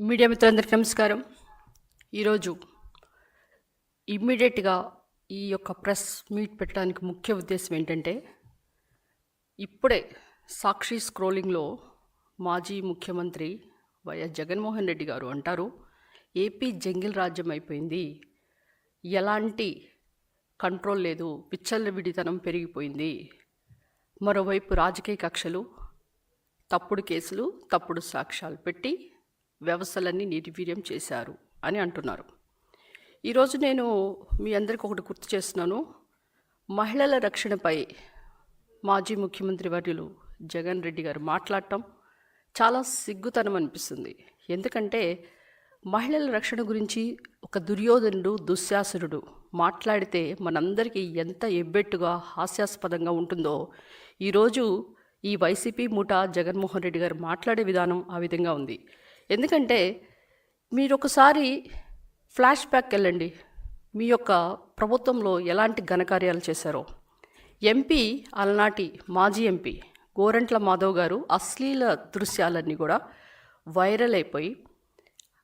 Media మిత్రులందరికీ నమస్కారం. ఈరోజు ఇమ్మీడియట్గా ఈ యొక్క ప్రెస్ మీట్ పెట్టడానికి ముఖ్య ఉద్దేశం ఏంటంటే ఇప్పుడే సాక్షి స్క్రోలింగ్లో మాజీ ముఖ్యమంత్రి వైఎస్ జగన్మోహన్ రెడ్డి గారు అంటారు ఏపీ జంగిల్ రాజ్యం అయిపోయింది. ఎలాంటి కంట్రోల్ లేదు విచ్చలవిడితనం పెరిగిపోయింది. మరోవైపు రాజకీయ కక్షలు తప్పుడు కేసులు తప్పుడు సాక్ష్యాలు పెట్టి వ్యవస్థలన్నీ నిర్వీర్యం చేశారు అని అంటున్నారు. ఈరోజు నేను మీ అందరికి ఒకటి గుర్తు చేస్తున్నాను. మహిళల రక్షణపై మాజీ ముఖ్యమంత్రి వర్యులు జగన్ రెడ్డి గారు మాట్లాడటం చాలా సిగ్గుతనం అనిపిస్తుంది. ఎందుకంటే మహిళల రక్షణ గురించి ఒక దుర్యోధనుడు దుశ్శాసురుడు మాట్లాడితే మనందరికీ ఎంత ఎబ్బెట్టుగా హాస్యాస్పదంగా ఉంటుందో ఈరోజు ఈ వైసీపీ ముఠా జగన్మోహన్ రెడ్డి గారు మాట్లాడే విధానం ఆ విధంగా ఉంది. ఎందుకంటే మీరు ఒకసారి ఫ్లాష్ బ్యాక్ వెళ్ళండి. మీ యొక్క ప్రభుత్వంలో ఎలాంటి ఘనకార్యాలు చేశారో. ఎంపీ అలనాటి మాజీ ఎంపీ గోరంట్ల మాధవ్ గారు అశ్లీల దృశ్యాలన్నీ కూడా వైరల్ అయిపోయి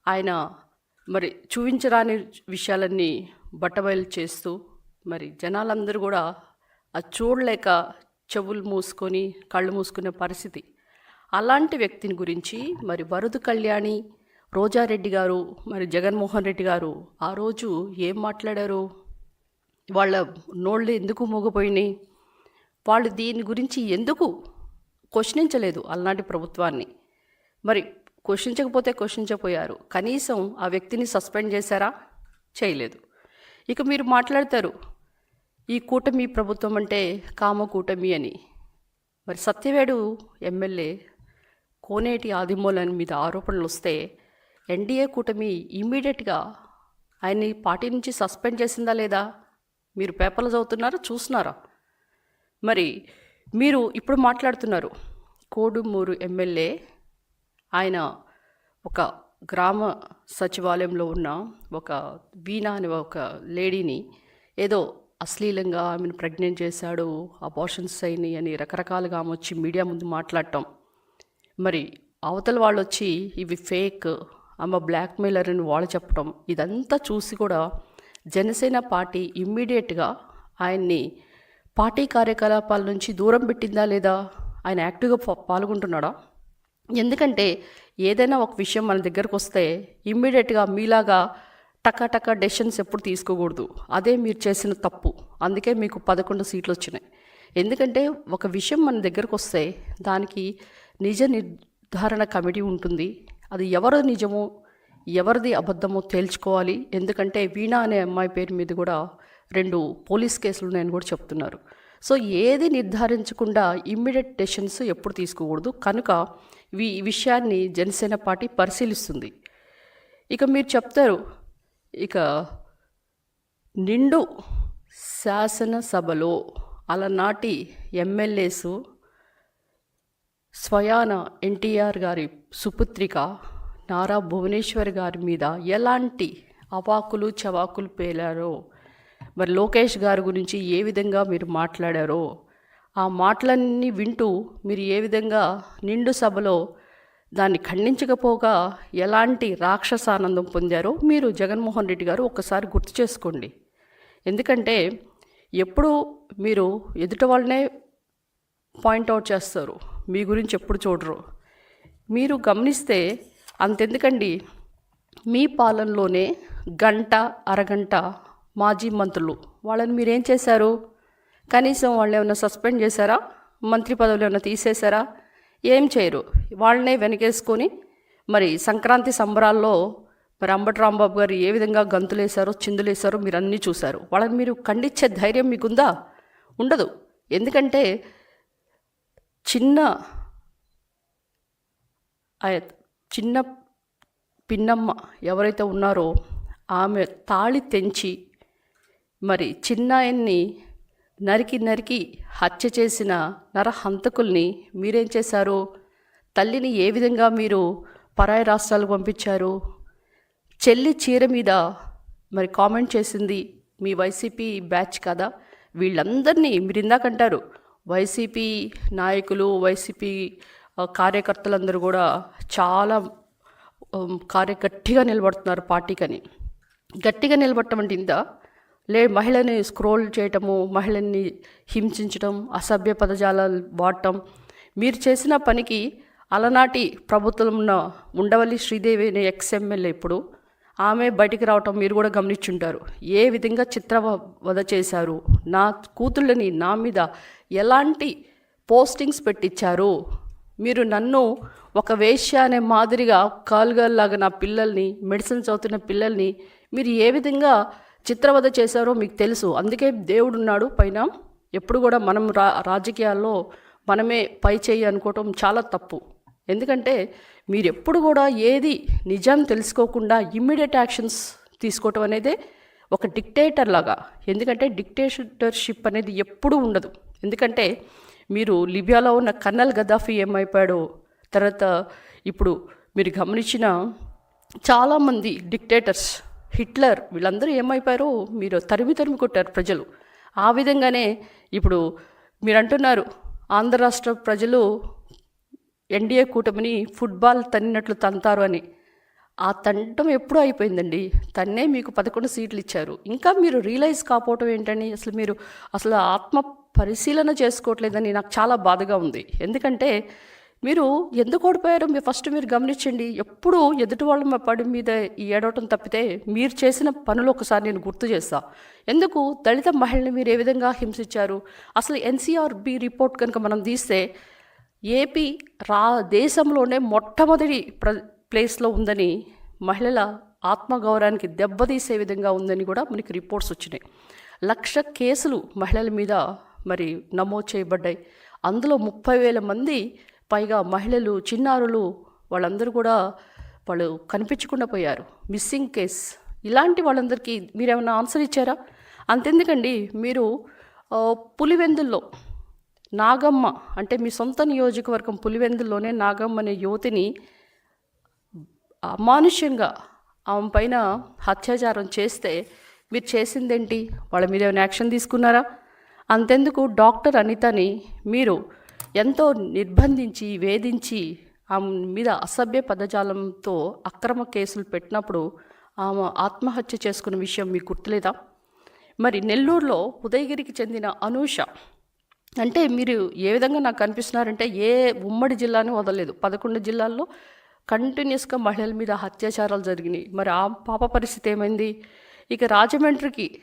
ఆయన మరి చూపించరాని విషయాలన్నీ బట్టబయలు చేస్తూ మరి జనాలందరూ కూడా అది చూడలేక చెవులు మూసుకొని కళ్ళు మూసుకునే పరిస్థితి అలాంటి వ్యక్తిని గురించి మరి వరుదు కళ్యాణి రోజారెడ్డి గారు మరి జగన్మోహన్ రెడ్డి గారు ఆ రోజు ఏం మాట్లాడారు? వాళ్ళ నోళ్ళు ఎందుకు మూగపోయినాయి? వాళ్ళు దీని గురించి ఎందుకు క్వశ్చనించలేదు అలనాటి ప్రభుత్వాన్ని? మరి క్వశ్చించకపోతే క్వశ్చించపోయారు కనీసం ఆ వ్యక్తిని సస్పెండ్ చేశారా? చేయలేదు. ఇక మీరు మాట్లాడతారు ఈ కూటమి ప్రభుత్వం అంటే కామ కూటమి అని. మరి సత్యవేడు ఎమ్మెల్యే కోనేటి ఆదిమూలన్ మీద ఆరోపణలు వస్తే ఎన్డీఏ కూటమి ఇమ్మీడియట్గా ఆయన్ని పార్టీ నుంచి సస్పెండ్ చేసిందా లేదా? మీరు పేపర్లు చదువుతున్నారా? చూస్తున్నారా? మరి మీరు ఇప్పుడు మాట్లాడుతున్నారు. కోడుమూరు ఎమ్మెల్యే ఆయన ఒక గ్రామ సచివాలయంలో ఉన్న ఒక వీణా అనే ఒక లేడీని ఏదో అశ్లీలంగా ఆమెను ప్రెగ్నెంట్ చేశాడు అబార్షన్స్ అయినాయి అని రకరకాలుగా ఆమె వచ్చి మీడియా ముందు మాట్లాడటం. మరి అవతల వాళ్ళు వచ్చి ఇవి ఫేక్ ఆమె బ్లాక్మెయిలర్ అని వాళ్ళు చెప్పడం ఇదంతా చూసి కూడా జనసేన పార్టీ ఇమ్మీడియట్గా ఆయన్ని పార్టీ కార్యకలాపాల నుంచి దూరం పెట్టిందా లేదా ఆయన యాక్టివ్గా పాల్గొంటున్నాడా? ఎందుకంటే ఏదైనా ఒక విషయం మన దగ్గరకు వస్తే ఇమ్మీడియట్గా మీలాగా టకా టకా డెసిషన్స్ ఎప్పుడు తీసుకోకూడదు. అదే మీరు చేసిన తప్పు. అందుకే మీకు పదకొండు సీట్లు వచ్చినాయి ఎందుకంటే ఒక విషయం మన దగ్గరకు వస్తే దానికి నిజ నిర్ధారణ కమిటీ ఉంటుంది. అది ఎవరు నిజమో ఎవరిది అబద్ధమో తేల్చుకోవాలి. ఎందుకంటే వీణా అనే అమ్మాయి పేరు మీద కూడా రెండు పోలీస్ కేసులు ఉన్నాయని కూడా చెప్తున్నారు. సో ఏది నిర్ధారించకుండా ఇమ్మీడియట్ డెసిషన్స్ ఎప్పుడు తీసుకోకూడదు. కనుక ఈ విషయాన్ని జనసేన పార్టీ పరిశీలిస్తుంది. ఇక మీరు చెప్తారు ఇక నిండు శాసనసభలో అలనాటి ఎమ్మెల్యేసు స్వయాన ఎన్టీఆర్ గారి సుపుత్రిక నారా భువనేశ్వర్ గారి మీద ఎలాంటి అవాకులు చవాకులు పేలారో? మరి లోకేష్ గారి గురించి ఏ విధంగా మీరు మాట్లాడారో? ఆ మాటలన్నీ వింటూ మీరు ఏ విధంగా నిండు సభలో దాన్ని ఖండించకపోగా ఎలాంటి రాక్షసానందం పొందారో మీరు జగన్మోహన్ రెడ్డి గారు ఒక్కసారి గుర్తు చేసుకోండి. ఎందుకంటే ఎప్పుడు మీరు ఎదుట వాళ్ళనే పాయింట్అవుట్ చేస్తారు. మీ గురించి ఎప్పుడు చూడరు. మీరు గమనిస్తే అంతెందుకండి మీ పాలనలోనే గంట అరగంట మాజీ మంత్రులు వాళ్ళని మీరేం చేశారు? కనీసం వాళ్ళు ఏమైనా సస్పెండ్ చేశారా? మంత్రి పదవులు ఏమైనా తీసేశారా? ఏం చేయరు. వాళ్ళనే వెనకేసుకొని మరి సంక్రాంతి సంబరాల్లో మరి అంబటి రాంబాబు గారు ఏ విధంగా గంతులేశారో చిందులేశారో మీరు అన్నీ చూశారు. వాళ్ళని మీరు ఖండించే ధైర్యం మీకుందా? ఉండదు. ఎందుకంటే చిన్న చిన్న పిన్నమ్మ ఎవరైతే ఉన్నారో ఆమె తాళి తెంచి మరి చిన్నాయన్ని నరికి నరికి హత్య చేసిన నరహంతకుల్ని మీరేం చేశారు? తల్లిని ఏ విధంగా మీరు పరాయి రాష్ట్రాలకు పంపించారు? చెల్లి చీర మీద మరి కామెంట్ చేసింది మీ వైసీపీ బ్యాచ్ కదా వీళ్ళందరినీ మీరు ఇందాకంటారు వైసీపీ నాయకులు వైసీపీ కార్యకర్తలందరూ కూడా చాలా కార్య గట్టిగా నిలబడుతున్నారు పార్టీకని. గట్టిగా నిలబడటం అంటే ఇందా? లే మహిళని స్క్రోల్ చేయటము మహిళని హింసించడం అసభ్య పదజాలాలు వాడటం. మీరు చేసిన పనికి అలనాటి ప్రభుత్వం ఉన్న ఉండవల్లి శ్రీదేవి అనే ఎక్స్ ఎమ్మెల్యే ఇప్పుడు ఆమె బయటికి రావటం మీరు కూడా గమనించుంటారు. ఏ విధంగా చిత్రవద చేశారు? నా కూతుళ్ళని నా మీద ఎలాంటి పోస్టింగ్స్ పెట్టించారు మీరు నన్ను ఒక వేశ్య అనే మాదిరిగా కాలుగాల్లాగా నా పిల్లల్ని మెడిసిన్ చదువుతున్న పిల్లల్ని మీరు ఏ విధంగా చిత్రవధ చేశారో మీకు తెలుసు. అందుకే దేవుడు ఉన్నాడు పైన ఎప్పుడు కూడా మనం రా రాజకీయాల్లో మనమే పై చేయి అనుకోవటం చాలా తప్పు. ఎందుకంటే మీరు ఎప్పుడు కూడా ఏది నిజం తెలుసుకోకుండా ఇమ్మీడియట్ యాక్షన్స్ తీసుకోవటం అనేది ఒక డిక్టేటర్ లాగా. ఎందుకంటే డిక్టేటర్షిప్ అనేది ఎప్పుడూ ఉండదు. ఎందుకంటే మీరు లిబియాలో ఉన్న కన్నల్ గద్దాఫీ ఏమైపోయాడో తర్వాత ఇప్పుడు మీరు గమనించిన చాలామంది డిక్టేటర్స్ హిట్లర్ వీళ్ళందరూ ఏమైపోయారో మీరు తరిమి తరిమి కొట్టారు ప్రజలు. ఆ విధంగానే ఇప్పుడు మీరు అంటున్నారు ఆంధ్ర రాష్ట్ర ప్రజలు ఎన్డీఏ కూటమిని ఫుట్బాల్ తన్నినట్లు తంతారు అని. ఆ తంటం ఎప్పుడూ అయిపోయిందండి. తన్నే మీకు పదకొండు సీట్లు ఇచ్చారు. ఇంకా మీరు రియలైజ్ కాకపోవటం ఏంటని అసలు మీరు అసలు ఆత్మ పరిశీలన చేసుకోవట్లేదని నాకు చాలా బాధగా ఉంది. ఎందుకంటే మీరు ఎందుకు ఓడిపోయారో? మీరు ఫస్ట్ మీరు గమనించండి. ఎప్పుడు ఎదుటి వాళ్ళ పడి మీద ఈ ఏడవటం తప్పితే మీరు చేసిన పనులు ఒకసారి నేను గుర్తు చేస్తా. ఎందుకు? దళిత మహిళని మీరు ఏ విధంగా హింసించారు? అసలు ఎన్సీఆర్బి రిపోర్ట్ కనుక మనం తీస్తే ఏపీ రా దేశంలోనే మొట్టమొదటి ప్ర ప్లేస్లో ఉందని మహిళల ఆత్మగౌరవానికి దెబ్బతీసే విధంగా ఉందని కూడా మనకి రిపోర్ట్స్ వచ్చినాయి. లక్ష కేసులు మహిళల మీద మరి నమోదు చేయబడ్డాయి. అందులో ముప్పై వేల మంది పైగా మహిళలు చిన్నారులు వాళ్ళందరూ కూడా వాళ్ళు కనిపించకుండా పోయారు. Missing case. ఇలాంటి వాళ్ళందరికీ మీరు ఏమైనా ఆన్సర్ ఇచ్చారా? అంతెందుకండి మీరు పులివెందుల్లో నాగమ్మ అంటే మీ సొంత నియోజకవర్గం పులివెందుల్లోనే నాగమ్మ అనే యువతిని అమానుష్యంగా ఆమె పైన అత్యాచారం చేస్తే మీరు చేసిందేంటి? వాళ్ళ మీద ఏమైనా యాక్షన్ తీసుకున్నారా? అంతెందుకు డాక్టర్ అనితని మీరు ఎంతో నిర్బంధించి వేధించి ఆమె మీద అసభ్య పదజాలంతో అక్రమ కేసులు పెట్టినప్పుడు ఆమె ఆత్మహత్య చేసుకున్న విషయం మీకు గుర్తులేదా? మరి నెల్లూరులో ఉదయగిరికి చెందిన అనూష అంటే మీరు ఏ విధంగా నాకు కనిపిస్తున్నారంటే ఏ ఉమ్మడి జిల్లాని వదలలేదు. పదకొండు జిల్లాల్లో కంటిన్యూస్గా మహిళల మీద అత్యాచారాలు జరిగినాయి. మరి ఆ పాప పరిస్థితి ఏమైంది? ఇక రాజమండ్రికి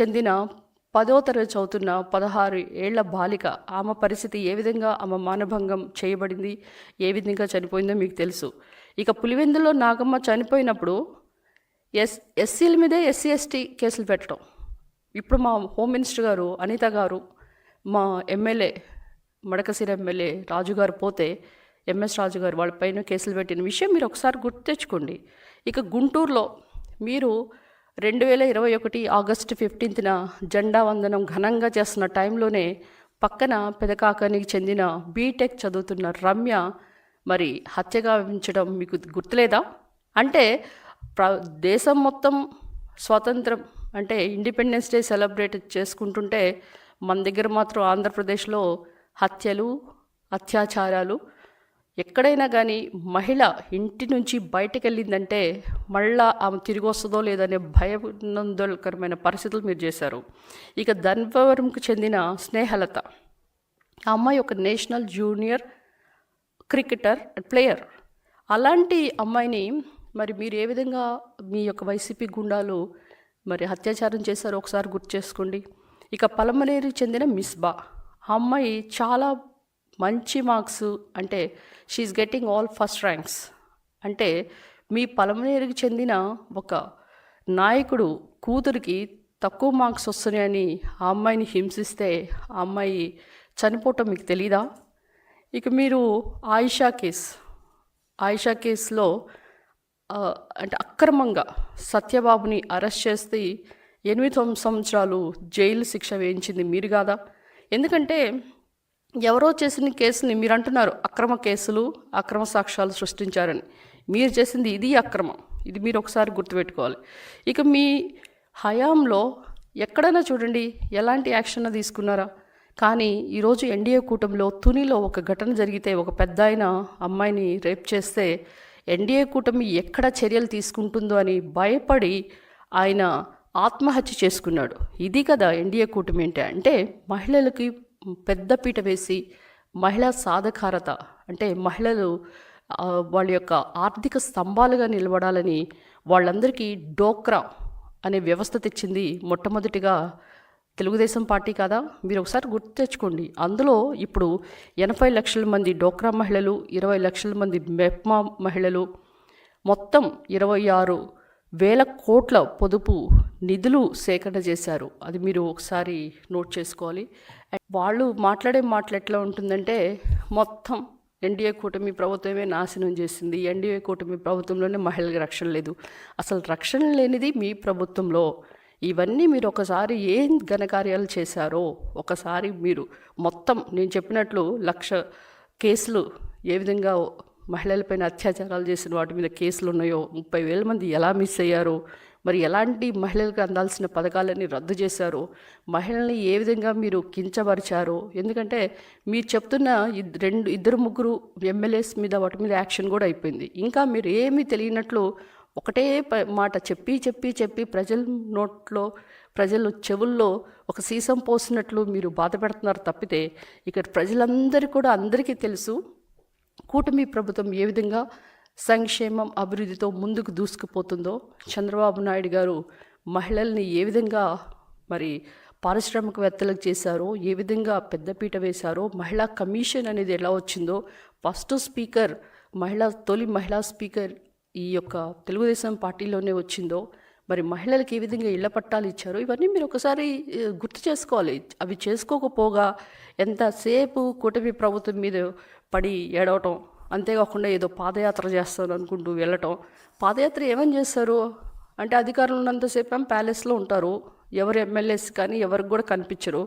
చెందిన పదో తరగతి చదువుతున్న పదహారు ఏళ్ళ బాలిక ఆమె పరిస్థితి ఏ విధంగా ఆమె మానభంగం చేయబడింది? ఏ విధంగా చనిపోయిందో మీకు తెలుసు. ఇక పులివెందులో నాగమ్మ చనిపోయినప్పుడు ఎస్ ఎస్సీల మీదే ఎస్సీ ఎస్టీ కేసులు పెట్టడం. ఇప్పుడు మా హోమ్ మినిస్టర్ గారు అనిత గారు మా ఎమ్మెల్యే మడకసిర ఎమ్మెల్యే రాజుగారు పోతే ఎంఎస్ రాజు గారు వాళ్ళపైన కేసులు పెట్టిన విషయం మీరు ఒకసారి గుర్తు తెచ్చుకోండి. ఇక గుంటూరులో మీరు రెండు వేల ఇరవై ఒకటి ఆగస్టు ఫిఫ్టీన్త్న జెండా వందనం ఘనంగా చేస్తున్న టైంలోనే పక్కన పెదకాకానికి చెందిన బీటెక్ చదువుతున్న రమ్య మరి హత్యగా వించడం మీకు గుర్తులేదా? అంటే ప్ర దేశం మొత్తం స్వాతంత్రం అంటే ఇండిపెండెన్స్ డే సెలబ్రేట్ చేసుకుంటుంటే మన దగ్గర మాత్రం ఆంధ్రప్రదేశ్లో హత్యలు అత్యాచారాలు ఎక్కడైనా కానీ మహిళ ఇంటి నుంచి బయటకు వెళ్ళిందంటే మళ్ళా ఆమె తిరిగి వస్తుందో లేదనే భయనందకరమైన పరిస్థితులు మీరు చేశారు. ఇక ధన్వరంకు చెందిన స్నేహలత. ఆ అమ్మాయి ఒక నేషనల్ జూనియర్ క్రికెటర్ ప్లేయర్. అలాంటి అమ్మాయిని మరి మీరు ఏ విధంగా మీ యొక్క వైసీపీ గుండాలు మరి అత్యాచారం చేశారో ఒకసారి గుర్తు చేసుకోండి. ఇక పలమనేరుకి చెందిన మిస్బా. ఆ అమ్మాయి చాలా మంచి మార్క్స్ అంటే she getting all first ranks అంటే మీ పలమనేరుకి చెందిన ఒక నాయకుడు కూతురికి తక్కువ మార్క్స్ వస్తున్నాయని ఆ అమ్మాయిని హింసిస్తే ఆ అమ్మాయి చనిపోవటం మీకు తెలీదా? ఇక మీరు ఆయిషా కేస్ ఆయిషా కేసులో అంటే అక్రమంగా సత్యబాబుని అరెస్ట్ చేస్తే ఎనిమిది సంవత్సరాలు జైలు శిక్ష వేయించింది మీరు కాదా? ఎందుకంటే ఎవరో చేసిన కేసుని మీరు అంటున్నారు అక్రమ కేసులు అక్రమ సాక్ష్యాలు సృష్టించారని. మీరు చేసింది ఇది అక్రమం. ఇది మీరు ఒకసారి గుర్తుపెట్టుకోవాలి. ఇక మీ హయాంలో ఎక్కడైనా చూడండి ఎలాంటి యాక్షన్ తీసుకున్నారా? కానీ ఈరోజు ఎన్డీఏ కూటమిలో తునిలో ఒక ఘటన జరిగితే ఒక పెద్ద ఆయన అమ్మాయిని రేప్ చేస్తే ఎన్డీఏ కూటమి ఎక్కడ చర్యలు తీసుకుంటుందో అని భయపడి ఆయన ఆత్మహత్య చేసుకున్నాడు. ఇది కదా ఎన్డీఏ కూటమి అంటే. అంటే మహిళలకి పెద్దపీట వేసి మహిళా సాధకారత అంటే మహిళలు వాళ్ళ యొక్క ఆర్థిక స్తంభాలుగా నిలబడాలని వాళ్ళందరికీ డోక్రా అనే వ్యవస్థ తెచ్చింది మొట్టమొదటిగా తెలుగుదేశం పార్టీ కదా? మీరు ఒకసారి గుర్తు తెచ్చుకోండి. అందులో ఇప్పుడు ఎనభై లక్షల మంది డోక్రా మహిళలు ఇరవై లక్షల మంది మెప్మా మహిళలు మొత్తం ఇరవై ఆరు వేల కోట్ల పొదుపు నిధులు సేకరణ చేశారు. అది మీరు ఒకసారి నోట్ చేసుకోవాలి. అండ్ వాళ్ళు మాట్లాడే మాటలు ఎట్లా ఉంటుందంటే మొత్తం ఎన్డీఏ కూటమి ప్రభుత్వమే నాశనం చేసింది. ఎన్డీఏ కూటమి ప్రభుత్వంలోనే మహిళలకు రక్షణ లేదు. అసలు రక్షణ లేనిది మీ ప్రభుత్వంలో. ఇవన్నీ మీరు ఒకసారి ఏం ఘనకార్యాలు చేశారో ఒకసారి మీరు మొత్తం నేను చెప్పినట్లు లక్ష కేసులు ఏ విధంగా మహిళలపైన అత్యాచారాలు చేసిన వాటి మీద కేసులు ఉన్నాయో ముప్పై వేల మంది ఎలా మిస్ అయ్యారో మరి ఎలాంటి మహిళలకు అందాల్సిన పథకాలన్నీ రద్దు చేశారో మహిళల్ని ఏ విధంగా మీరు కించపరిచారో ఎందుకంటే మీరు చెప్తున్న రెండు ఇద్దరు ముగ్గురు ఎమ్మెల్యేస్ మీద వాటి మీద యాక్షన్ కూడా అయిపోయింది. ఇంకా మీరు ఏమీ తెలియనట్లు ఒకటే ప- మాట చెప్పి చెప్పి చెప్పి ప్రజల నోట్లో ప్రజలు చెవుల్లో ఒక సీసం పోసినట్లు మీరు బాధ పెడుతున్నారు తప్పితే ఇక్కడ ప్రజలందరికీ కూడా అందరికీ తెలుసు కూటమి ప్రభుత్వం ఏ విధంగా సంక్షేమం అభివృద్ధితో ముందుకు దూసుకుపోతుందో చంద్రబాబు నాయుడు గారు మహిళల్ని ఏ విధంగా మరి పారిశ్రామికవేత్తలకు చేశారో ఏ విధంగా పెద్దపీట వేశారో మహిళా కమిషన్ అనేది ఎలా వచ్చిందో ఫస్ట్ స్పీకర్ మహిళా తొలి మహిళా స్పీకర్ ఈ యొక్క తెలుగుదేశం పార్టీలోనే వచ్చిందో మరి మహిళలకు ఏ విధంగా ఇళ్ళ పట్టాలు ఇచ్చారో ఇవన్నీ మీరు ఒకసారి గుర్తు చేసుకోవాలి. అవి చేసుకోకపోగా ఎంతసేపు కూటమి ప్రభుత్వం మీద పడి ఏడవటం అంతేకాకుండా ఏదో పాదయాత్ర చేస్తాను అనుకుంటూ వెళ్ళటం. పాదయాత్ర ఏమని చేస్తారు? అంటే అధికారులు ఉన్నంతసేపు ఏమో ప్యాలెస్లో ఉంటారు. ఎవరు ఎమ్మెల్యేస్ కానీ ఎవరికి కూడా కనిపించరు.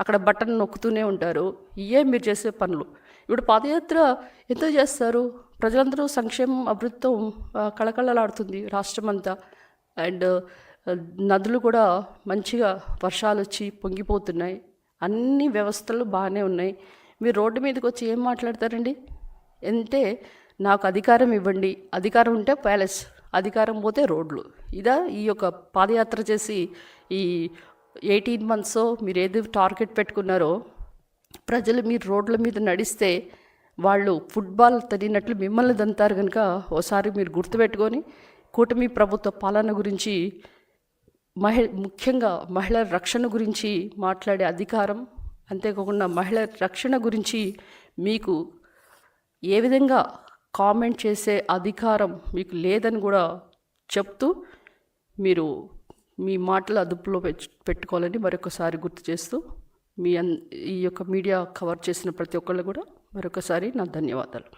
అక్కడ బటన్ నొక్కుతూనే ఉంటారు. ఇవే మీరు చేసే పనులు. ఇప్పుడు పాదయాత్ర ఎంతో చేస్తారు? ప్రజలందరూ సంక్షేమం అభివృద్ధితో కళకళలాడుతుంది రాష్ట్రం అంతా. అండ్ నదులు కూడా మంచిగా వర్షాలు వచ్చి పొంగిపోతున్నాయి. అన్ని వ్యవస్థలు బాగానే ఉన్నాయి. మీరు రోడ్డు మీదకి వచ్చి ఏం మాట్లాడతారండి? అంటే నాకు అధికారం ఇవ్వండి. అధికారం ఉంటే ప్యాలెస్ అధికారం పోతే రోడ్లు. ఇదా ఈ యొక్క పాదయాత్ర చేసి ఈ ఎయిటీన్ మంత్స్ మీరు ఏది టార్గెట్ పెట్టుకున్నారో ప్రజలు మీరు రోడ్ల మీద నడిస్తే వాళ్ళు ఫుట్బాల్ తగినట్లు మిమ్మల్ని దంతారు కనుక ఓసారి మీరు గుర్తుపెట్టుకొని కూటమి ప్రభుత్వ పాలన గురించి మహి ముఖ్యంగా మహిళల రక్షణ గురించి మాట్లాడే అధికారం అంతేకాకుండా మహిళల రక్షణ గురించి మీకు ఏ విధంగా కామెంట్ చేసే అధికారం మీకు లేదని కూడా చెప్తూ మీరు మీ మాటలు అదుపులో పెట్టుకోవాలని మరొకసారి గుర్తు చేస్తూ మీ అన్ ఈ యొక్క మీడియా కవర్ చేసిన ప్రతి ఒక్కళ్ళు కూడా మరొకసారి నా ధన్యవాదాలు.